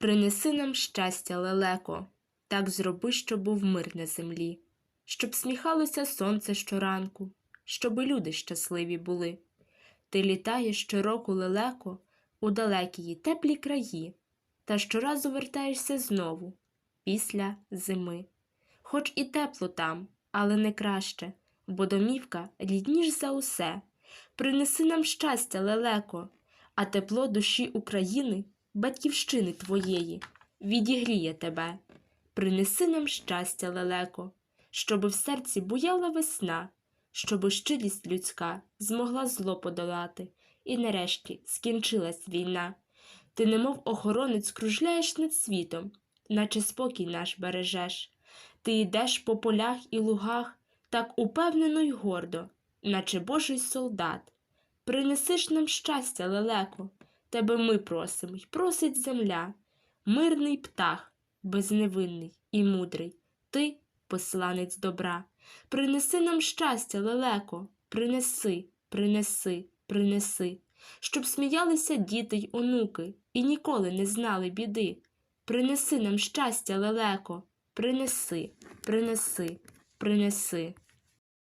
Принеси нам щастя, лелеко, так зроби, щоб був мир на землі, щоб сміхалося сонце щоранку, щоби люди щасливі були. Ти літаєш щороку лелеко у далекі теплі краї, та щоразу вертаєшся знову після зими. Хоч і тепло там, але не краще, бо домівка рідніш за усе. Принеси нам щастя, лелеко, а тепло душі України, батьківщини твоєї, відігріє тебе. Принеси нам щастя, лелеко, щоби в серці буяла весна, щоби щирість людська змогла зло подолати, і нарешті скінчилась війна. Ти, немов охоронець, кружляєш над світом, наче спокій наш бережеш. Ти йдеш по полях і лугах так упевнено й гордо, наче божий солдат. Принесиш нам щастя, лелеко, тебе ми просимо, й просить земля. Мирний птах, безневинний і мудрий, ти посланець добра. Принеси нам щастя, лелеко, принеси, принеси, принеси, щоб сміялися діти й онуки і ніколи не знали біди. Принеси нам щастя, лелеко, принеси, принеси, принеси.